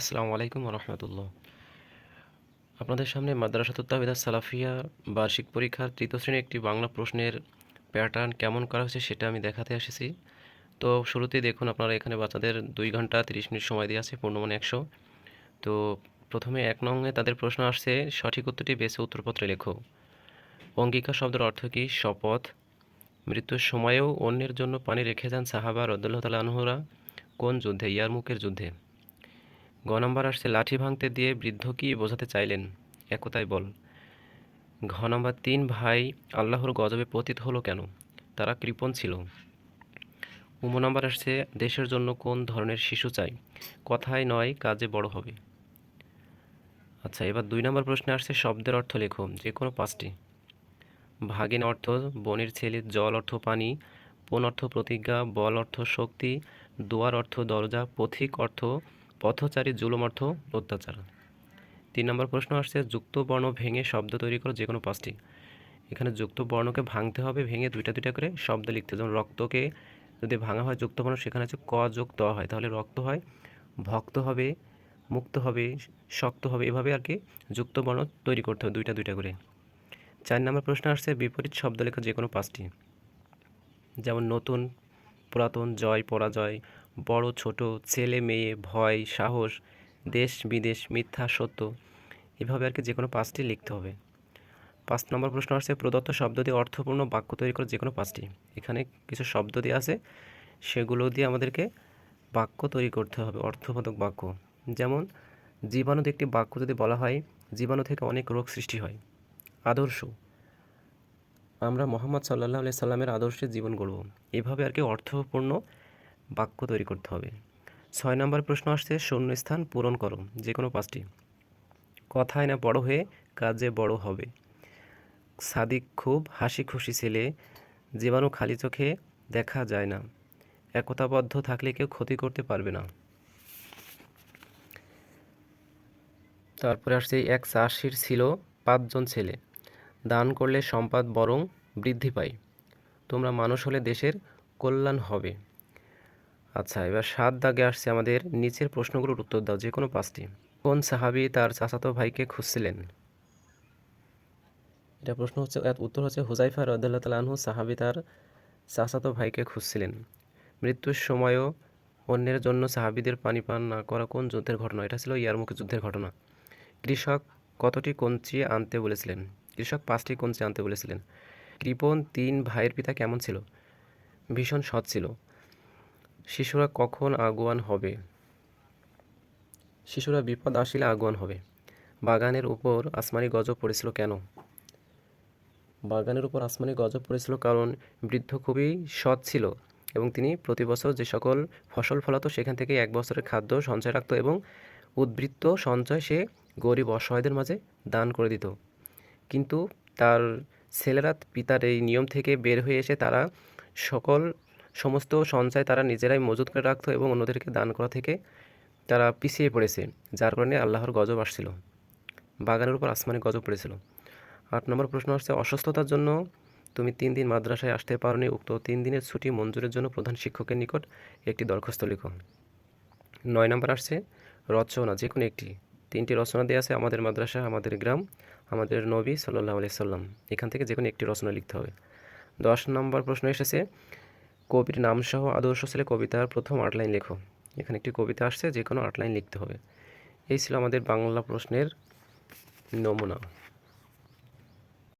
আসসালামু আলাইকুম রহমতুল্লাহ আপনাদের সামনে মাদ্রাসাতুত তাবিদা সালাফিয়া বার্ষিক পরীক্ষার তৃতীয় শ্রেণির একটি বাংলা প্রশ্নের প্যাটার্ন কেমন করা হয়েছে সেটা আমি দেখাতে এসেছি তো শুরুতেই দেখুন, আপনারা এখানে বাচ্চাদের দুই ঘণ্টা তিরিশ মিনিট সময় দিয়ে আছে পূর্ণমান একশো। তো প্রথমে এক নঙ্গে তাদের প্রশ্ন আসছে, সঠিক উত্তরটি বেছে উত্তরপত্রে লেখো। অঙ্গিকা শব্দের অর্থ কী? শপথ। মৃত্যুর সময়েও অন্যের জন্য পানি রেখে যান সাহাবা রদুল্লাহ তালা আনহুরা। কোন যুদ্ধে? ইয়ারমুকের যুদ্ধে। গ নম্বর আসছে, লাঠি ভাঙতে দিয়ে বৃদ্ধ কি বোঝাতে চাইলেন? একতাই বল। ঘ নম্বর তিন, ভাই, আল্লাহর গজবে পতিত হলো কেন? তারা কৃপণ ছিল। উম নম্বর আসছে, দেশের জন্য কোন ধরনের শিশু চাই? কথায় নয়, কাজে বড় হবে। আচ্ছা এবার দুই নম্বর প্রশ্নে আসছে, শব্দের অর্থ লেখো, যে কোনো পাঁচটি। ভাগিন অর্থ বনের ছেলে, জল অর্থ পানি, পণ অর্থ প্রতিজ্ঞা, বল অর্থ শক্তি, দুয়ার অর্থ দরজা, পথিক অর্থ পথচারী জুলুম অর্থ অত্যাচার। তিন নম্বর প্রশ্ন আসছে, যুক্ত বর্ণ ভেঙে শব্দ তৈরি করো যে কোনো পাঁচটি। এখানে যুক্ত বর্ণকে ভাঙতে হবে, ভেঙে দুইটা দুইটা করে শব্দ লিখতে যেমন রক্তকে যদি ভাঙা হয়, যুক্ত বর্ণ, সেখানে হচ্ছে ক যোগ ত হয়। তাহলে রক্ত হয়, ভক্ত হবে, মুক্ত হবে, শক্ত হবে, এভাবে আর কি যুক্ত বর্ণ তৈরি করতে হবে দুইটা দুইটা করে। চার নম্বর প্রশ্ন আসছে, বিপরীত শব্দ লেখা যে কোনো পাঁচটি। যেমন নতুন, পুরাতন, জয়, পরাজয় বড় ছোট, ছেলে মেয়ে, ভয়, সাহস, দেশ বিদেশ, মিথ্যা, সত্য, এভাবে আর কি যে কোনো পাঁচটি লিখতে হবে। পাঁচ নম্বর প্রশ্ন আসছে, প্রদত্ত শব্দ দিয়ে অর্থপূর্ণ বাক্য তৈরি করে যে কোনো পাঁচটি। এখানে কিছু শব্দ দিয়ে আছে, সেগুলো দিয়ে আমাদেরকে বাক্য তৈরি করতে হবে, অর্থবোধক বাক্য। যেমন জীবাণু একটি বাক্য যদি বলা হয়, জীবাণু থেকে অনেক রোগ সৃষ্টি হয়। আদর্শ, আমরা মোহাম্মদ সাল্লাহ আলি সাল্লামের আদর্শে জীবন গড়ব। এভাবে আর কি অর্থপূর্ণ বাক্য তৈরি করতে হবে। ছয় নম্বর প্রশ্ন আসছে, শূন্যস্থান পূরণ করো যে কোনো পাঁচটি। কথায় না বড় হয়ে কাজে বড় হবে। সাদিক খুব হাসি খুশি ছেলে, জীবাণু খালি চোখে দেখা যায় না। একতাবদ্ধ থাকলে কেউ ক্ষতি করতে পারবে না। তারপরে আসছে, এক চাষির ছিল পাঁচজন ছেলে। দান করলে সম্পদ বরং বৃদ্ধি পায়। তোমরা মানুষ হলে দেশের কল্যাণ হবে। আচ্ছা এবার সাত দাগে আসছে আমাদের নিচের প্রশ্নগুলোর উত্তর দাও যে কোনো পাঁচটি। কোন সাহাবি তার চাচাতো ভাইকে খুঁজছিলেন? এটা প্রশ্ন হচ্ছে উত্তর হচ্ছে হুজাইফা রদুল্লাহ তালাহু সাহাবি তার চাচাতো ভাইকে খুঁজছিলেন। মৃত্যুর সময়ও অন্যের জন্য সাহাবিদের পানি পান না করা কোন যুদ্ধের ঘটনা? এটা ছিল ইয়ারমুখী যুদ্ধের ঘটনা। কৃষক কতটি কঞ্চি আনতে বলেছিলেন? কৃষক পাঁচটি কঞ্চি আনতে বলেছিলেন। কৃপন তিন ভাইয়ের পিতা কেমন ছিল? ভীষণ সৎ ছিল। শিশুরা কখন আগুয়ান হবে? শিশুরা বিপদ আসিলে আগুয়ান হবে। বাগানের উপর আসমানি গজব পড়েছিল কেন? বাগানের উপর আসমানি গজব পড়েছিল কারণ বৃদ্ধ খুবই সৎ ছিল এবং তিনি প্রতি বছর যে সকল ফসল ফলাতো সেখান থেকে এক বছরের খাদ্য সঞ্চয় রাখত এবং উদ্বৃত্ত সঞ্চয় সে গরিব অসহায়দের মাঝে দান করে দিত। কিন্তু তার ছেলেরা পিতার এই নিয়ম থেকে বের হয়ে এসে তারা সকল সমস্ত সঞ্চয় তারা নিজেরাই মজুত করে রাখতো এবং অন্যদেরকে দান করা থেকে তারা পিছিয়ে পড়েছে, যার কারণে আল্লাহর গজব আসছিল। বাগানের উপর আসমানি গজব পড়েছিল। আট নম্বর প্রশ্ন আসছে, অসুস্থতার জন্য তুমি তিন দিন মাদ্রাসায় আসতে পারোনি, উক্ত তিন দিনের ছুটি মঞ্জুরের জন্য প্রধান শিক্ষকের নিকট একটি দরখাস্ত লিখো। নয় নম্বর আসছে, রচনা, যে কোনো একটি। তিনটি রচনা দেওয়া আছে, আমাদের মাদ্রাসা, আমাদের গ্রাম, আমাদের নবী সাল্লাহ আলি সাল্লাম এখান থেকে যে কোনো একটি রচনা লিখতে হবে। দশ নম্বর প্রশ্ন এসেছে কবির নামসহ আদর্শ ছেলে কবিতার প্রথম আটলাইন লেখো। এখানে একটি কবিতা আসছে যে কোনো আটলাইন লিখতে হবে। এই ছিল আমাদের বাংলা প্রশ্নের নমুনা।